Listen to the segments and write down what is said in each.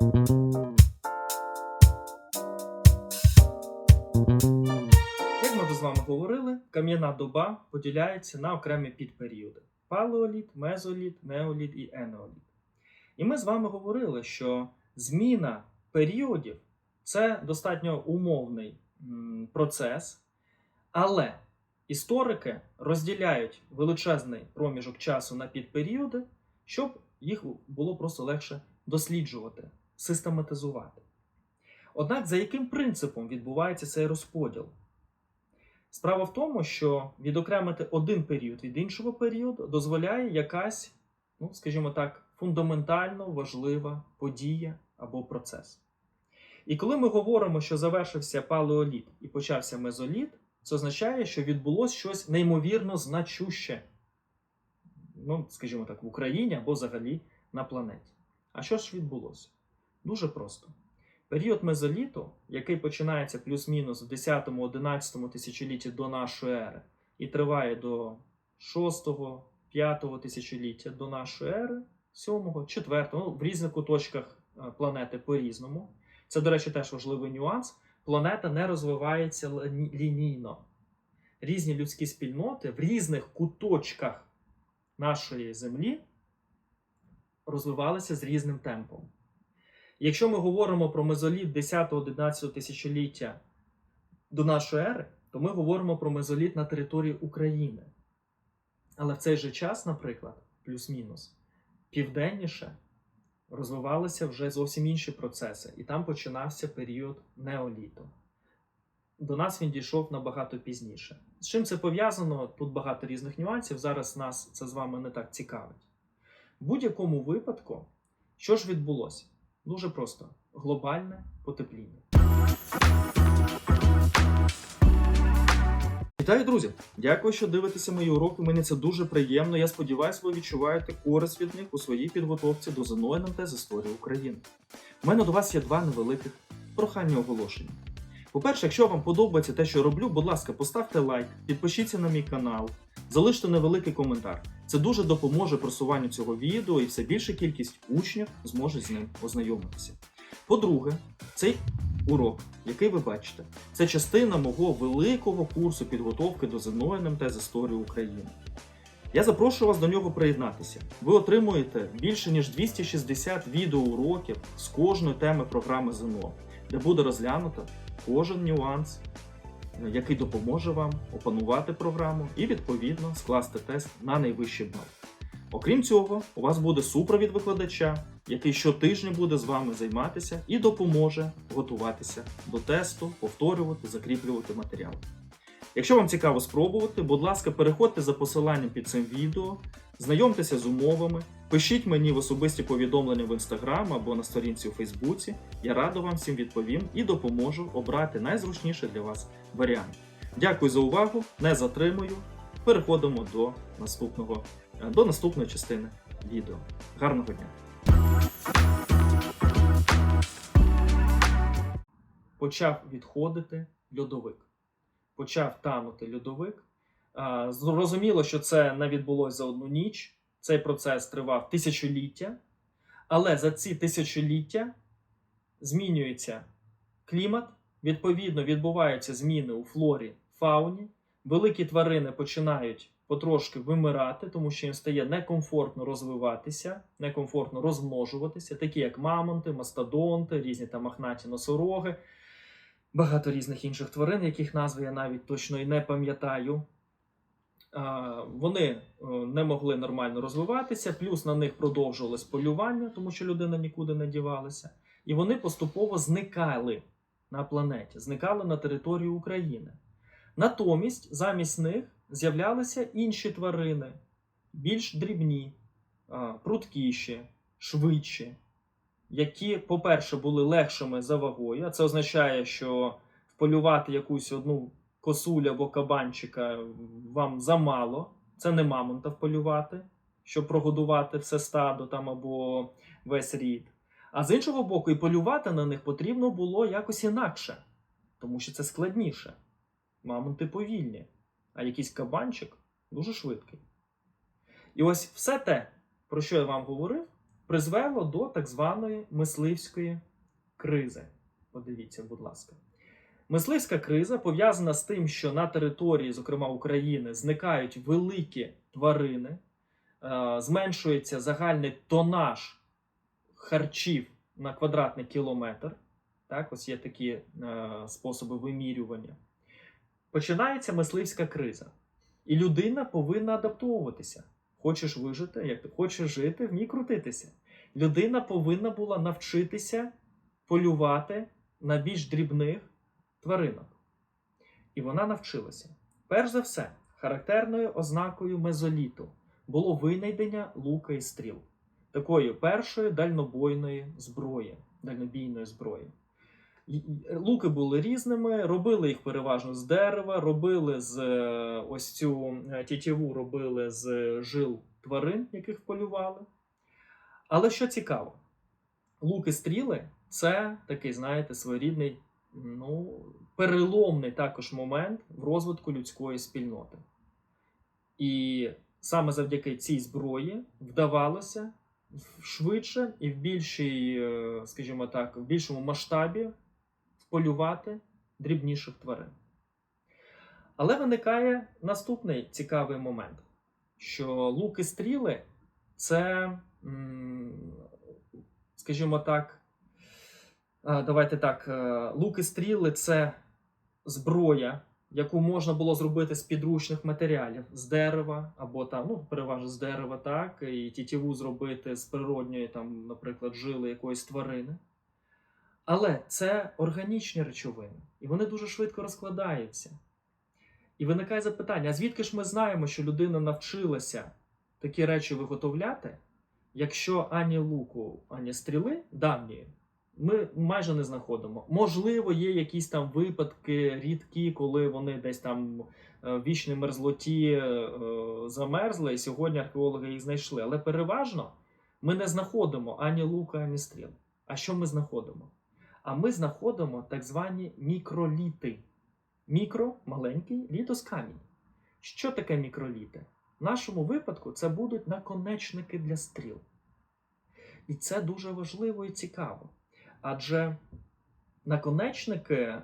Як ми вже з вами говорили, кам'яна доба поділяється на окремі підперіоди: палеоліт, мезоліт, неоліт і енеоліт. І ми з вами говорили, що зміна періодів це достатньо умовний процес, але історики розділяють величезний проміжок часу на підперіоди, щоб їх було просто легше досліджувати, систематизувати. Однак за яким принципом відбувається цей розподіл? Справа в тому, що відокремити один період від іншого періоду дозволяє якась, ну, скажімо так, фундаментально важлива подія або процес. І коли ми говоримо, що завершився палеоліт і почався мезоліт, це означає, що відбулося щось неймовірно значуще, ну, скажімо так, в Україні або взагалі на планеті. А що ж відбулося? Дуже просто. Період мезоліту, який починається плюс-мінус в 10-11 тисячолітті до нашої ери і триває до 6-5 тисячоліття до нашої ери, 7-го, 4, ну, в різних куточках е, планети по-різному. Це, до речі, теж важливий нюанс. Планета не розвивається лінійно. Різні людські спільноти в різних куточках нашої Землі розвивалися з різним темпом. Якщо ми говоримо про мезоліт 10-11 тисячоліття до нашої ери, то ми говоримо про мезоліт на території України. Але в цей же час, наприклад, плюс-мінус, південніше розвивалися вже зовсім інші процеси, і там починався період неоліту. До нас він дійшов набагато пізніше. З чим це пов'язано? Тут багато різних нюансів. Зараз нас це з вами не так цікавить. В будь-якому випадку, що ж відбулося? Дуже просто: глобальне потепління. Вітаю, друзі! Дякую, що дивитеся мої уроки. Мені це дуже приємно. Я сподіваюся, ви відчуваєте користь від них у своїй підготовці до ЗНО НМТ з історії України. У мене до вас є два невеликих прохання оголошення. По-перше, якщо вам подобається те, що роблю, будь ласка, поставте лайк, підпишіться на мій канал, залиште невеликий коментар. Це дуже допоможе просуванню цього відео і все більша кількість учнів зможе з ним ознайомитися. По-друге, цей урок, який ви бачите, це частина мого великого курсу підготовки до ЗНО НМТ з історії України. Я запрошую вас до нього приєднатися. Ви отримуєте більше ніж 260 відеоуроків з кожної теми програми ЗНО, де буде розглянуто кожен нюанс, який допоможе вам опанувати програму і відповідно скласти тест на найвищий бал. Окрім цього, у вас буде супровід викладача, який щотижня буде з вами займатися і допоможе готуватися до тесту, повторювати, закріплювати матеріал. Якщо вам цікаво спробувати, будь ласка, переходьте за посиланням під цим відео, знайомтеся з умовами, пишіть мені в особисті повідомлення в інстаграм або на сторінці у Фейсбуці. Я радо вам всім відповім і допоможу обрати найзручніший для вас варіант. Дякую за увагу, не затримую. Переходимо до наступного, е, до наступної частини відео. Гарного дня! Почав відходити льодовик. Почав танути льодовик. Зрозуміло, що це не відбулося за одну ніч. Цей процес тривав тисячоліття. Але за ці тисячоліття змінюється клімат, відповідно, відбуваються зміни у флорі, фауні. Великі тварини починають потрошки вимирати, тому що їм стає некомфортно розвиватися, некомфортно розмножуватися, такі як мамонти, мастодонти, різні там мохнаті носороги, багато різних інших тварин, яких назви я навіть точно і не пам'ятаю. Вони е, не могли нормально розвиватися, плюс на них продовжувалось полювання, тому що людина нікуди не дівалася. І вони поступово зникали на планеті, зникали на території України. Натомість замість них з'являлися інші тварини, більш дрібні, прудкіші, швидші, які, по-перше, були легшими за вагою. Це означає, що вполювати якусь одну косулю або кабанчика вам замало. Це не мамонта вполювати, щоб прогодувати все стадо там або весь рід. А з іншого боку, і полювати на них потрібно було якось інакше, тому що це складніше. Мамонти повільні, а якийсь кабанчик дуже швидкий. І ось все те, про що я вам говорив, призвело до так званої мисливської кризи. Подивіться, будь ласка. Мисливська криза пов'язана з тим, що на території, зокрема України, зникають великі тварини, е, зменшується загальний тонаж харчів на квадратний кілометр. Так, ось є такі е, способи вимірювання. Починається мисливська криза. І людина повинна адаптовуватися. Хочеш вижити, як ти хочеш жити, вмій крутитися. Людина повинна була навчитися полювати на більш дрібних тваринок. І вона навчилася. Перш за все, характерною ознакою мезоліту було винайдення лука і стріл, такої першої дальнобойної зброї, дальнобійної зброї. Луки були різними, робили їх переважно з дерева, робили з е, ось цю е, тітєву робили з жил тварин, яких полювали. Але що цікаво, луки стріли це такий, знаєте, своєрідний, ну, переломний також момент в розвитку людської спільноти. І саме завдяки цій зброї вдавалося швидше і в більшій, е, скажімо так, в більшому масштабі вполювати дрібніших тварин. Але виникає наступний цікавий момент, що луки стріли це, скажімо так, давайте так, е, луки стріли це зброя, яку можна було зробити з підручних матеріалів, з дерева, або там, ну, переважно з дерева, так, і тітіву зробити з природньої, там, наприклад, жили якоїсь тварини. Але це органічні речовини, і вони дуже швидко розкладаються. І виникає запитання: а звідки ж ми знаємо, що людина навчилася такі речі виготовляти, якщо ані луку, ані стріли давньої ми майже не знаходимо. Можливо, є якісь там випадки рідкі, коли вони десь там е, в вічній мерзлоті е, замерзли, і сьогодні археологи їх знайшли. Але переважно ми не знаходимо ані лука, ані стріл. А що ми знаходимо? А ми знаходимо так звані мікроліти. Мікро маленький літос камінь. Що таке мікроліти? В нашому випадку це будуть наконечники для стріл. І це дуже важливо і цікаво. Адже наконечники е,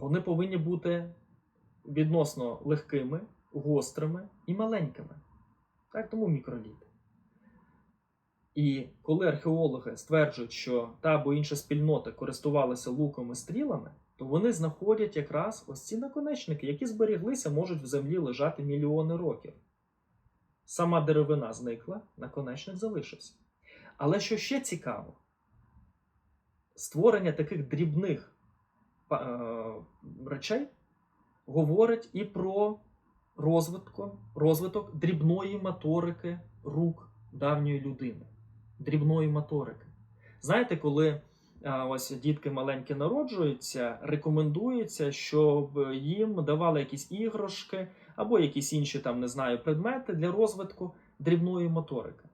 вони повинні бути відносно легкими, гострими і маленькими. Так, тому мікроліти. І коли археологи стверджують, що та або інша спільнота користувалася луком і стрілами, то вони знаходять якраз ось ці наконечники, які зберіглися, можуть в землі лежати мільйони років. Сама деревина зникла, наконечник залишився. Але що ще цікаво, створення таких дрібних е, речей говорить і про розвитку, розвиток дрібної моторики рук давньої людини. Дрібної моторики. Знаєте, коли а, ось дітки маленькі народжуються, рекомендується, щоб їм давали якісь іграшки або якісь інші там, не знаю, предмети для розвитку дрібної моторики.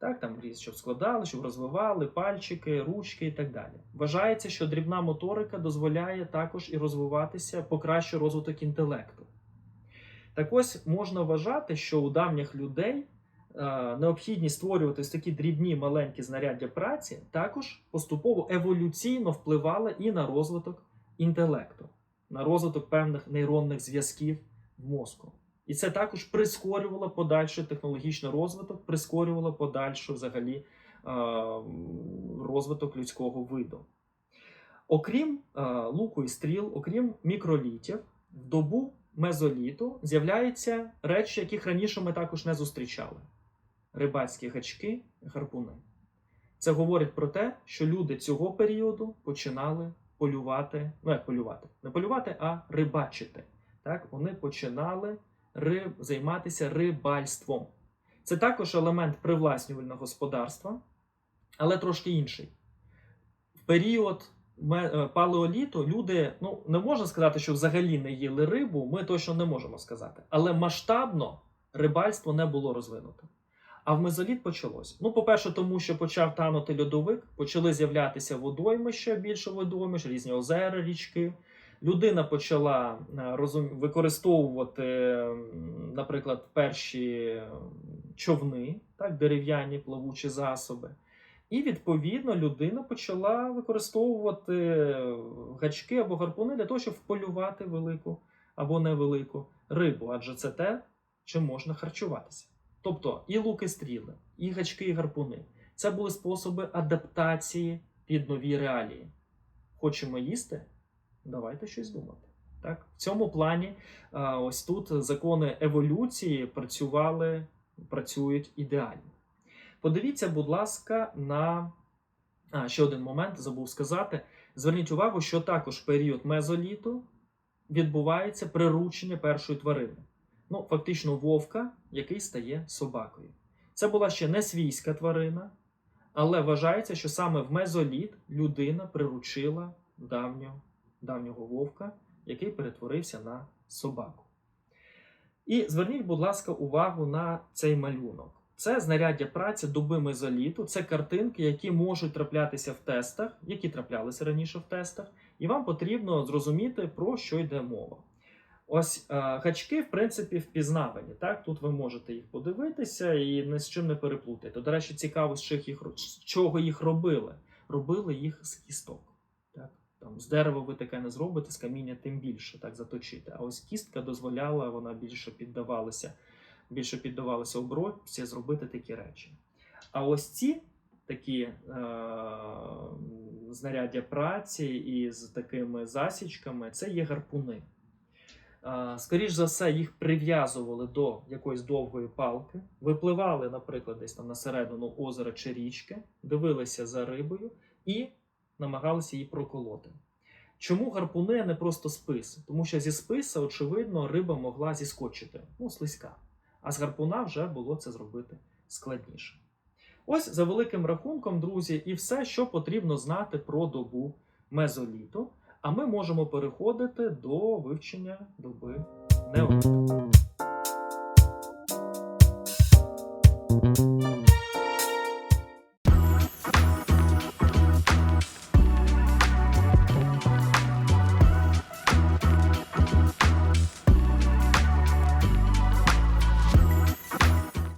Так, там щоб складали, щоб розвивали пальчики, ручки і так далі. Вважається, що дрібна моторика дозволяє також і розвиватися, покращує розвиток інтелекту. Так ось можна вважати, що у давніх людей е, необхідність створювати ось такі дрібні маленькі знаряддя праці також поступово еволюційно впливала і на розвиток інтелекту, на розвиток певних нейронних зв'язків в мозку. І це також прискорювало подальший технологічний розвиток, прискорювало подальшу взагалі е, розвиток людського виду. Окрім е, луку і стріл, окрім мікролітів, в добу мезоліту з'являються речі, яких раніше ми також не зустрічали: рибацькі гачки, гарпуни. Це говорить про те, що люди цього періоду починали полювати, ну як полювати, не полювати, а рибачити. Так, вони починали риб, займатися рибальством. Це також елемент привласнювального господарства, але трошки інший. В період е, палеоліту люди, ну не можна сказати, що взагалі не їли рибу, ми точно не можемо сказати. Але масштабно рибальство не було розвинуто. А в мезоліт почалось. Ну, по-перше, тому що почав танути льодовик, почали з'являтися водоймища, більше водоймищ, різні озера, річки. Людина почала е, розум... використовувати, наприклад, перші човни, так, дерев'яні плавучі засоби. І відповідно людина почала використовувати гачки або гарпуни для того, щоб вполювати велику або невелику рибу, адже це те, чим можна харчуватися. Тобто і луки стріли, і гачки, і гарпуни це були способи адаптації під нові реалії. Хочемо їсти? Давайте щось думати. Так? В цьому плані ось тут закони еволюції працювали, працюють ідеально. Подивіться, будь ласка, на а, ще один момент забув сказати. Зверніть увагу, що також період мезоліту відбувається приручення першої тварини. Ну, фактично, вовка, який стає собакою. Це була ще не свійська тварина, але вважається, що саме в мезоліт людина приручила давнього, давнього вовка, який перетворився на собаку. І зверніть, будь ласка, увагу на цей малюнок. Це знаряддя праці доби мезоліту, це картинки, які можуть траплятися в тестах, які траплялися раніше в тестах, і вам потрібно зрозуміти, про що йде мова. Ось е, гачки, в принципі, впізнавані. Так? Тут ви можете їх подивитися і ні з чим не переплутати. До речі, цікаво, з, чого їх робили. Робили їх з кісток. Так? Там, з дерева ви таке не зробите, з каміння тим більше так заточити. А ось кістка дозволяла, вона більше піддавалася, більше піддавалася обробці зробити такі речі. А ось ці такі е- знаряддя праці із такими засічками це є гарпуни. Е, Скоріш за все, їх прив'язували до якоїсь довгої палки, випливали, наприклад, десь там на середину озера чи річки, дивилися за рибою і намагалися її проколоти. Чому гарпуни, а не просто спис? Тому що зі списа, очевидно, риба могла зіскочити, ну, слизька. А з гарпуна вже було це зробити складніше. Ось за великим рахунком, друзі, і все, що потрібно знати про добу мезоліту. А ми можемо переходити до вивчення доби неоліту.